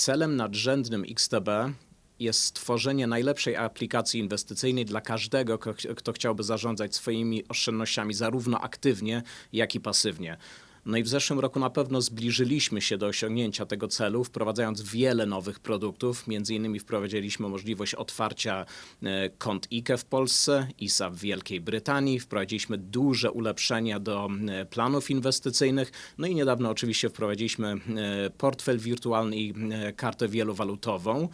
Celem nadrzędnym XTB jest stworzenie najlepszej aplikacji inwestycyjnej dla każdego, kto chciałby zarządzać swoimi oszczędnościami zarówno aktywnie, jak i pasywnie. No i w zeszłym roku na pewno zbliżyliśmy się do osiągnięcia tego celu, wprowadzając wiele nowych produktów. Między innymi wprowadziliśmy możliwość otwarcia e, kont IKE w Polsce, ISA w Wielkiej Brytanii. Wprowadziliśmy duże ulepszenia do e, planów inwestycyjnych. No i niedawno oczywiście wprowadziliśmy e, portfel wirtualny i kartę wielowalutową.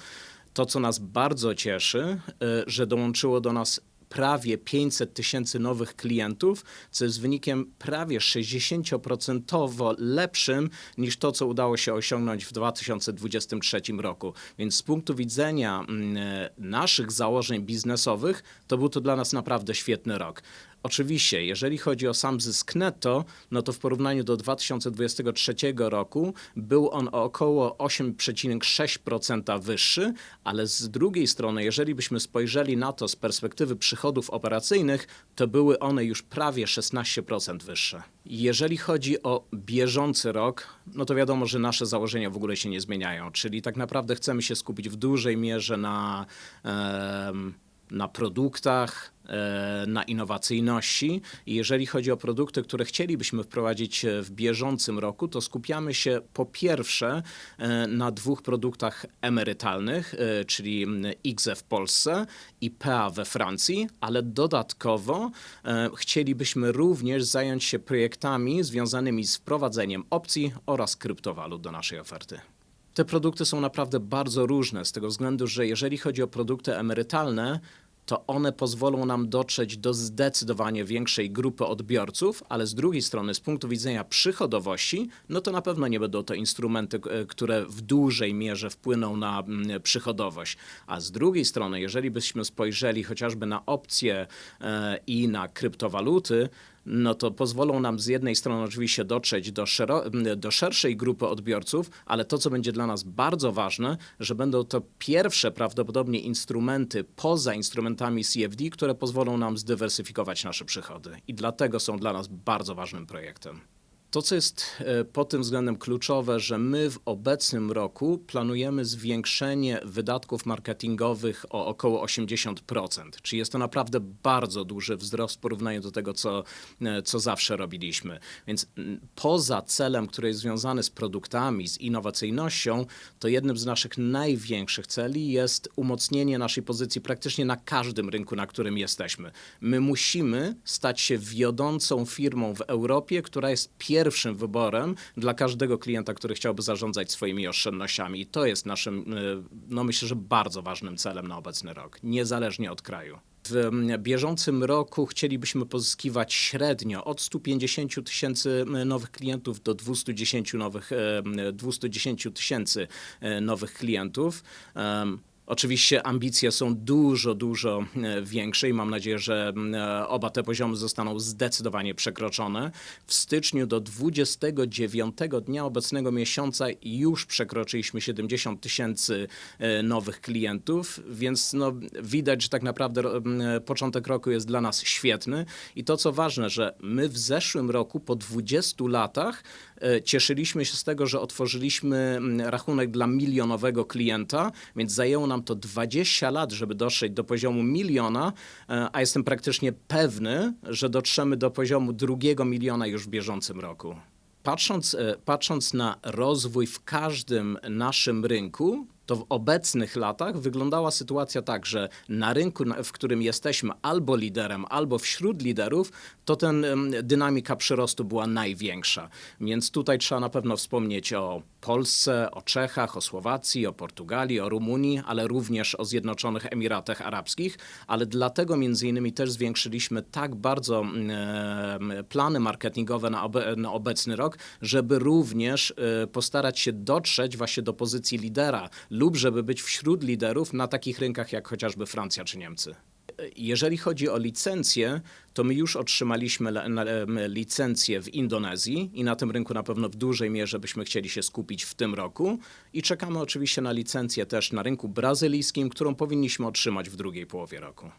To, co nas bardzo cieszy, że dołączyło do nas prawie 500 tysięcy nowych klientów, co jest wynikiem prawie 60% lepszym niż to, co udało się osiągnąć w 2023 roku. Więc z punktu widzenia mm, naszych założeń biznesowych, to był to dla nas naprawdę świetny rok. Oczywiście, jeżeli chodzi o sam zysk netto, no to w porównaniu do 2023 roku był on o około 8,6% wyższy, ale z drugiej strony, jeżeli byśmy spojrzeli na to z perspektywy przychodów operacyjnych, to były one już prawie 16% wyższe. Jeżeli chodzi o bieżący rok, no to wiadomo, że nasze założenia w ogóle się nie zmieniają, czyli tak naprawdę chcemy się skupić w dużej mierze na. em, na produktach, e, na innowacyjności. I jeżeli chodzi o produkty, które chcielibyśmy wprowadzić e, w bieżącym roku, to skupiamy się po pierwsze e, na dwóch produktach emerytalnych, czyli IGZE w Polsce i PA we Francji, ale dodatkowo chcielibyśmy również zająć się projektami związanymi z wprowadzeniem opcji oraz kryptowalut do naszej oferty. Te produkty są naprawdę bardzo różne z tego względu, że jeżeli chodzi o produkty emerytalne, to one pozwolą nam dotrzeć do zdecydowanie większej grupy odbiorców, ale z drugiej strony, z punktu widzenia przychodowości, no to na pewno nie będą to instrumenty, e, które w dużej mierze wpłyną na mm, przychodowość. A z drugiej strony, jeżeli byśmy spojrzeli chociażby na opcje e, i na kryptowaluty, no to pozwolą nam z jednej strony oczywiście dotrzeć do, do szerszej grupy odbiorców, ale to, co będzie dla nas bardzo ważne, że będą to pierwsze prawdopodobnie instrumenty poza instrumentami CFD, które pozwolą nam zdywersyfikować nasze przychody. I dlatego są dla nas bardzo ważnym projektem. To, co jest e, pod tym względem kluczowe, że my w obecnym roku planujemy zwiększenie wydatków marketingowych o około 80%. Czyli jest to naprawdę bardzo duży wzrost w porównaniu do tego, co, e, co zawsze robiliśmy. Więc poza celem, który jest związany z produktami, z innowacyjnością, to jednym z naszych największych celi jest umocnienie naszej pozycji praktycznie na każdym rynku, na którym jesteśmy. My musimy stać się wiodącą firmą w Europie, która jest pierwszym wyborem dla każdego klienta, który chciałby zarządzać swoimi oszczędnościami. I to jest naszym, y, no myślę, że bardzo ważnym celem na obecny rok, niezależnie od kraju. W mm, bieżącym roku chcielibyśmy pozyskiwać średnio od 150 tysięcy nowych klientów do 210 nowych, e, 210 tysięcy e, nowych klientów. Oczywiście ambicje są dużo, dużo e, większe i mam nadzieję, że e, oba te poziomy zostaną zdecydowanie przekroczone. W styczniu do 29 dnia obecnego miesiąca już przekroczyliśmy 70 tysięcy e, nowych klientów, więc no, widać, że tak naprawdę początek roku jest dla nas świetny. I to, co ważne, że my w zeszłym roku po 20 latach cieszyliśmy się z tego, że otworzyliśmy rachunek dla milionowego klienta, więc zajęło nam to 20 lat, żeby dotrzeć do poziomu miliona, e, a jestem praktycznie pewny, że dotrzemy do poziomu drugiego miliona już w bieżącym roku. Patrząc, e, patrząc na rozwój w każdym naszym rynku, to w obecnych latach wyglądała sytuacja tak, że na rynku, w którym jesteśmy albo liderem, albo wśród liderów, to ten dynamika przyrostu była największa. Więc tutaj trzeba na pewno wspomnieć o Polsce, o Czechach, o Słowacji, o Portugalii, o Rumunii, ale również o Zjednoczonych Emiratach Arabskich. Ale dlatego między innymi też zwiększyliśmy tak bardzo plany marketingowe na, na obecny rok, żeby również e, postarać się dotrzeć właśnie do pozycji lidera lub żeby być wśród liderów na takich rynkach jak chociażby Francja czy Niemcy. Jeżeli chodzi o licencje, to my już otrzymaliśmy licencję w Indonezji i na tym rynku na pewno w dużej mierze byśmy chcieli się skupić w tym roku. I czekamy oczywiście na licencję też na rynku brazylijskim, którą powinniśmy otrzymać w drugiej połowie roku.